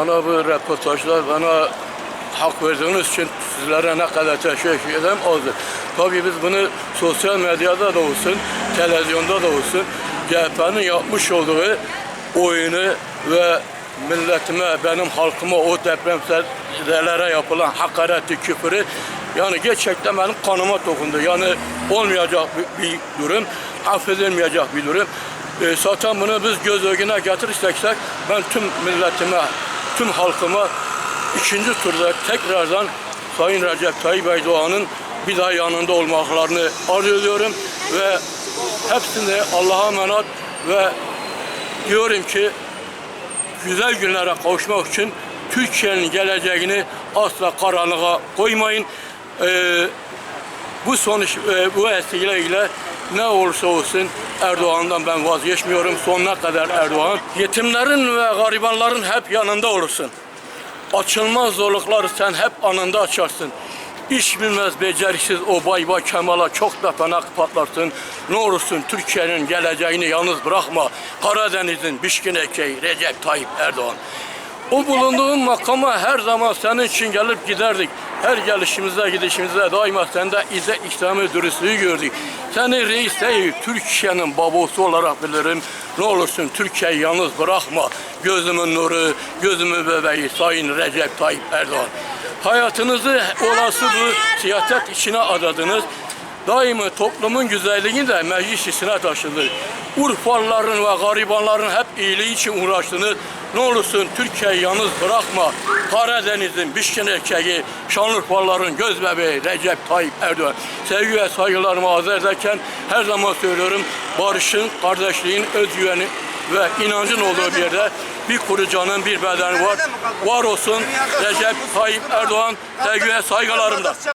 Bana bu röportajlar bana hak verdiğiniz için sizlere ne kadar teşekkür ederim azdır. Tabii biz bunu sosyal medyada da olsun, televizyonda da olsun CHP'nin yapmış olduğu oyunu ve milletime, benim halkıma o depremzedelere yapılan hakareti, küfürü yani gerçekten benim kanıma dokundu. Yani olmayacak bir, bir durum, affedilmeyecek bir durum. E, zaten bunu biz göz önüne getirirsek ben tüm milletime, tüm halkıma ikinci turda tekrardan Sayın Recep Tayyip Erdoğan'ın bir daha yanında olmaklarını arzu ediyorum ve hepsini Allah'a emanet ve diyorum ki güzel günlere kavuşmak için Türkiye'nin geleceğini asla karanlığa koymayın. Ee, bu sonuç e, bu vesileyle ne olursa olsun Erdoğan'dan ben vazgeçmiyorum. Sonuna kadar Erdoğan. Yetimlerin ve garibanların hep yanında olursun. Açılmaz zorlukları sen hep anında açarsın. İş bilmez beceriksiz o bay bay Kemal'a çok da fena patlarsın. Ne olursun Türkiye'nin geleceğini yalnız bırakma. Karadeniz'in bişkin erkeği Recep Tayyip Erdoğan. O bulunduğun makama her zaman senin için gelip giderdik. Her gelişimizde gidişimizde daima sende izzet ihtiramı dürüstlüğü gördük. Seni reis değil Türkiye'nin babası olarak bilirim. Ne olursun Türkiye'yi yalnız bırakma. Gözümün nuru, gözümün bebeği Sayın Recep Tayyip Erdoğan. Hayatınızı olası bu siyaset içine adadınız. Daima toplumun güzelliğini de meclis içine taşıdı. Urfalıların ve garibanların hep iyiliği için uğraştınız. Ne olursun Türkiye'yi yalnız bırakma. Karadeniz'in Bişkin erkeği, Şanlıurfalıların göz bebeği Recep Tayyip Erdoğan. Sevgi ve saygılarımı arz ederken her zaman söylüyorum barışın, kardeşliğin, özgüveni ve inancın olduğu bir yerde bir kurucanın bir bedeni var. Var olsun Recep Tayyip Erdoğan sevgi ve saygılarımla.